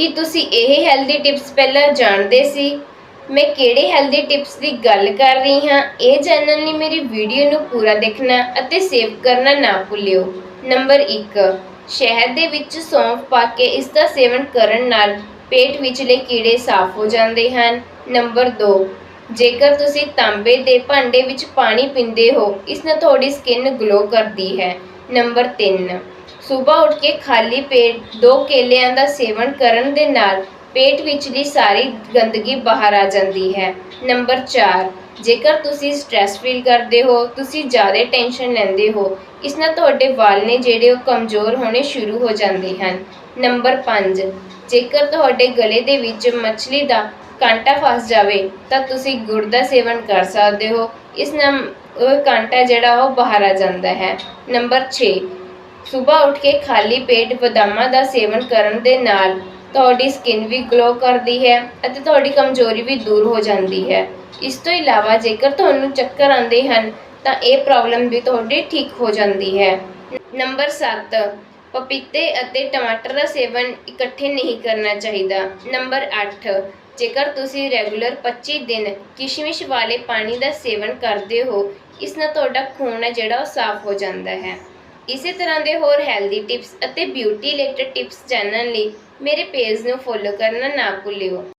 ਕੀ ਤੁਸੀਂ ਇਹ healthy tips ਪਹਿਲਾਂ ਜਾਣਦੇ ਸੀ? ਮੈਂ ਕਿਹੜੇ ਹੈਲਦੀ ਟਿਪਸ ਦੀ ਗੱਲ ਕਰ ਰਹੀ ਹਾਂ? ਇਹ ਜਾਣਨ ਲਈ ਮੇਰੀ ਵੀਡੀਓ ਨੂੰ ਪੂਰਾ ਦੇਖਣਾ ਅਤੇ ਸੇਵ ਕਰਨਾ ਨਾ ਭੁੱਲਿਓ। ਨੰਬਰ 1 ਸ਼ਹਿਦ ਦੇ ਵਿੱਚ ਸੌਂਫ ਪਾ ਕੇ ਇਸ ਦਾ ਸੇਵਨ ਕਰਨ ਨਾਲ ਪੇਟ ਵਿਚਲੇ ਕੀੜੇ ਸਾਫ਼ ਹੋ ਜਾਂਦੇ ਹਨ। ਨੰਬਰ 2 ਜੇਕਰ ਤੁਸੀਂ ਤਾਂਬੇ ਦੇ ਭਾਂਡੇ ਵਿੱਚ ਪਾਣੀ ਪੀਂਦੇ ਹੋ, ਇਸ ਨਾਲ ਤੁਹਾਡੀ ਸਕਿਨ ਗਲੋ ਕਰਦੀ ਹੈ। ਨੰਬਰ 3 ਸਵੇਰ ਉੱਠ ਕੇ ਖਾਲੀ ਪੇਟ ਦੋ ਕੇਲਿਆਂ ਦਾ ਸੇਵਨ ਕਰਨ ਦੇ ਨਾਲ ਪੇਟ ਵਿਚਲੀ ਸਾਰੀ ਗੰਦਗੀ ਬਾਹਰ ਆ ਜਾਂਦੀ ਹੈ। ਨੰਬਰ 4 ਜੇਕਰ ਤੁਸੀਂ ਸਟ੍ਰੈਸ ਫੀਲ ਕਰਦੇ ਹੋ, ਤੁਸੀਂ ਜ਼ਿਆਦਾ ਟੈਨਸ਼ਨ ਲੈਂਦੇ ਹੋ, ਇਸ ਨਾਲ ਤੁਹਾਡੇ ਵਾਲ ਨੇ ਜਿਹੜੇ ਉਹ ਕਮਜ਼ੋਰ ਹੋਣੇ ਸ਼ੁਰੂ ਹੋ ਜਾਂਦੇ ਹਨ। ਨੰਬਰ 5 ਜੇਕਰ ਤੁਹਾਡੇ ਗਲੇ ਦੇ ਵਿੱਚ ਮੱਛਲੀ ਦਾ ਕਾਂਟਾ ਫਸ ਜਾਵੇ, ਤਾਂ ਤੁਸੀਂ ਗੁੜ ਦਾ ਸੇਵਨ ਕਰ ਸਕਦੇ ਹੋ। ਇਸ ਨਾਲ ਉਹ ਕਾਂਟਾ ਜਿਹੜਾ ਉਹ ਬਾਹਰ ਆ ਜਾਂਦਾ ਹੈ। ਨੰਬਰ 6 ਸਵੇਰ ਉੱਠ ਕੇ ਖਾਲੀ ਪੇਟ ਬਦਾਮਾਂ ਦਾ ਸੇਵਨ ਕਰਨ ਦੇ ਨਾਲ ਤੁਹਾਡੀ ਸਕਿਨ ਵੀ ਗਲੋ ਕਰਦੀ ਹੈ ਅਤੇ ਤੁਹਾਡੀ ਕਮਜ਼ੋਰੀ ਵੀ ਦੂਰ ਹੋ ਜਾਂਦੀ ਹੈ। ਇਸ ਤੋਂ ਇਲਾਵਾ ਜੇਕਰ ਤੁਹਾਨੂੰ ਚੱਕਰ ਆਉਂਦੇ ਹਨ, ਤਾਂ ਇਹ ਪ੍ਰੋਬਲਮ ਵੀ ਤੁਹਾਡੀ ਠੀਕ ਹੋ ਜਾਂਦੀ ਹੈ। ਨੰਬਰ 7 ਪਪੀਤੇ ਅਤੇ ਟਮਾਟਰ ਦਾ ਸੇਵਨ ਇਕੱਠੇ ਨਹੀਂ ਕਰਨਾ ਚਾਹੀਦਾ। ਨੰਬਰ 8 ਜੇਕਰ ਤੁਸੀਂ ਰੈਗੂਲਰ 25 ਦਿਨ ਕਿਸ਼ਮਿਸ਼ ਵਾਲੇ ਪਾਣੀ ਦਾ ਸੇਵਨ ਕਰਦੇ ਹੋ, ਇਸ ਨਾਲ ਤੁਹਾਡਾ ਖੂਨ ਹੈ ਜਿਹੜਾ ਉਹ ਸਾਫ਼ ਹੋ ਜਾਂਦਾ ਹੈ। ਇਸੇ ਤਰ੍ਹਾਂ ਦੇ ਹੋਰ ਹੈਲਦੀ ਟਿਪਸ ਅਤੇ ਬਿਊਟੀ ਰਿਲੇਟਡ ਟਿਪਸ ਜਾਣਨ ਲਈ ਮੇਰੇ ਪੇਜ ਨੂੰ ਫੋਲੋ ਕਰਨਾ ਨਾ ਭੁੱਲਿਓ।